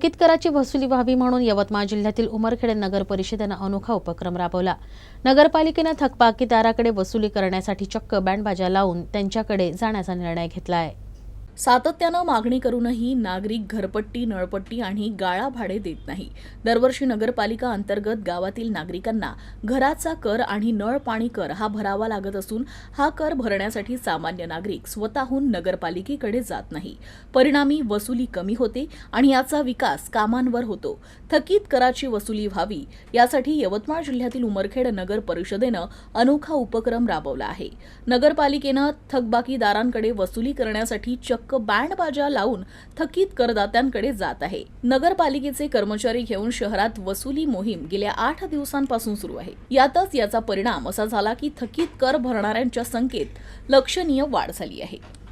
थकीत कराची वसुली व्हावी म्हणून यवतमाळ जिल्ह्यातील उमरखेड नगर परिषदेनं अनोखा उपक्रम राबवला. नगरपालिकेनं थकबाकीदाराकडे वसुली करण्यासाठी चक्क बँडबाजा लावून त्यांच्याकडे जाण्याचा निर्णय घेतला आहे सातत्यानं मागणी करूनही नागरिक घरपट्टी नळपट्टी आणि गाळा भाडे देत नाही. दरवर्षी नगरपालिका अंतर्गत गावातील नागरिकांना घराचा कर आणि नळ पाणी कर हा भरावा लागत असून हा कर भरण्यासाठी सामान्य नागरिक स्वतःहून नगरपालिकेकडे जात नाही. परिणामी वसुली कमी होते आणि याचा विकास कामांवर होतो. थकीत कराची वसुली व्हावी यासाठी यवतमाळ जिल्ह्यातील उमरखेड नगर परिषदेनं अनोखा उपक्रम राबवला आहे. नगरपालिकेनं थकबाकीदारांकडे वसुली करण्यासाठी चक्क बँड बँडबाजा लावून थकीत करदात्यांकडे जात आहे. नगरपालिकेचे कर्मचारी घेऊन शहरात वसुली मोहीम गेल्या आठ दिवसांपासून सुरू आहे. यातच याचा परिणाम असा झाला की थकीत कर भरणाऱ्यांच्या संख्येत लक्षणीय वाढ झाली आहे.